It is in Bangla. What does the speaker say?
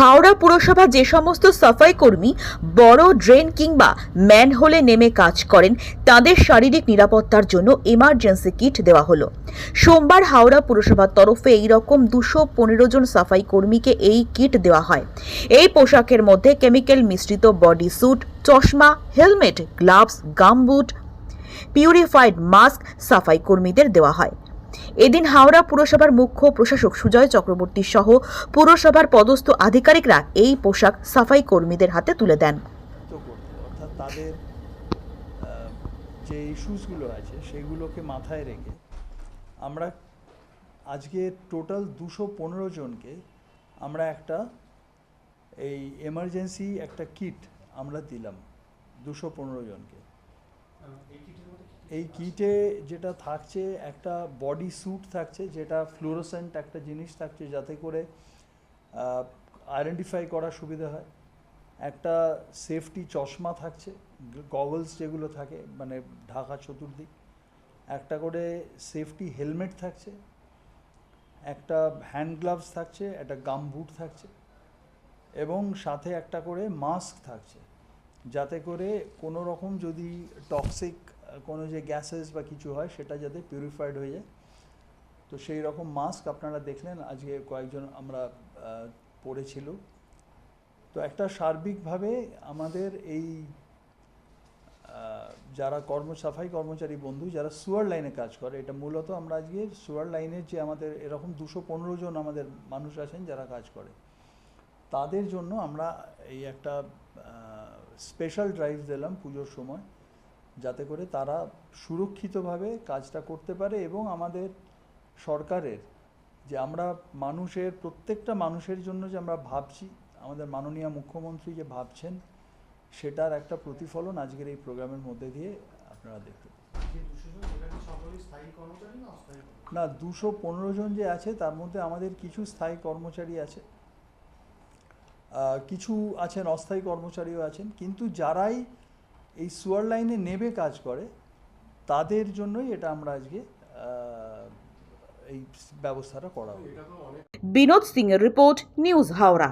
হাওড়া পুরসভা যে সমস্ত সাফাই কর্মী বড় ড্রেন কিংবা ম্যানহোলে নেমে কাজ করেন, তাদের শারীরিক নিরাপত্তার জন্য এমার্জেন্সি কিট দেওয়া হলো। সোমবার হাওড়া পুরসভার তরফে এই রকম দুশো পনেরো জন সাফাই কর্মীকে এই কিট দেওয়া হয়। এই পোশাকের মধ্যে কেমিক্যাল মিশ্রিত বডি স্যুট চশমা helmet gloves gumboot purified mask সাফাই কর্মীদের দেওয়া হয়। এদিন হাওড়া পুরসভার মুখ্য প্রশাসক সুজয় চক্রবর্তী সহ পুরসভার পদস্থ আধিকারিকরা এই পোশাক সাফাই কর্মীদের হাতে তুলে দেন। অর্থাৎ তাদের যে ইস্যুসগুলো আছে সেগুলোকে মাথায় রেখে আমরা আজকে টোটাল দুশো পনেরো জনকে আমরা একটা এই এমার্জেন্সি একটা কিট আমরা দিলাম দুশো পনেরো জনকে। এই কিটে যেটা থাকছে, একটা বডি স্যুট থাকছে, যেটা ফ্লোরোসেন্ট একটা জিনিস থাকছে যাতে করে আইডেন্টিফাই করা সুবিধা হয়। একটা সেফটি চশমা থাকছে, গগলস যেগুলো থাকে মানে ঢাকা চতুর্দিক। একটা করে সেফটি হেলমেট থাকছে। একটা হ্যান্ড গ্লাভস থাকছে, একটা গাম বুট থাকছে। এবং সাথে একটা করে মাস্ক থাকছে। যাতে করে কোনো রকম যদি টক্সিক কোনো যে গ্যাসেস বা কিছু হয় সেটা যাতে পিউরিফাইড হয়ে যায়। তো সেই রকম মাস্ক আপনারা দেখলেন আজকে কয়েকজন আমরা আহ, পরেছিল। তো একটা সার্বিকভাবে আমাদের এই যারা কর্ম সাফাই কর্মচারী বন্ধু যারা সুয়ার লাইনে কাজ করে এটা মূলত আমরা আজকে সুয়ার লাইনের যে আমাদের এরকম দুশো পনেরো জন আমাদের মানুষ আছেন যারা কাজ করে তাদের জন্য আমরা এই একটা স্পেশাল ড্রাইভ দিলাম পুজোর সময়। যাতে করে তারা সুরক্ষিতভাবে কাজটা করতে পারে এবং আমাদের সরকারের যে আমরা মানুষের প্রত্যেকটা মানুষের জন্য যে আমরা ভাবছি আমাদের মাননীয় মুখ্যমন্ত্রী যে ভাবছেন সেটার একটা প্রতিফলন আজকের এই প্রোগ্রামের মধ্যে দিয়ে আপনারা দেখতে না দুশো পনেরো জন যে আছে তার মধ্যে আমাদের কিছু স্থায়ী কর্মচারী আছে। কিছু আছেন অস্থায়ী কর্মচারীও আছেন কিন্তু যারাই এই সুয়ার লাইনে নেবে কাজ করে, তাদের জন্যই এটা আমরা আজকে এই ব্যবস্থাটা করা বিনোদ সিং এর রিপোর্ট নিউজ হাওড়া।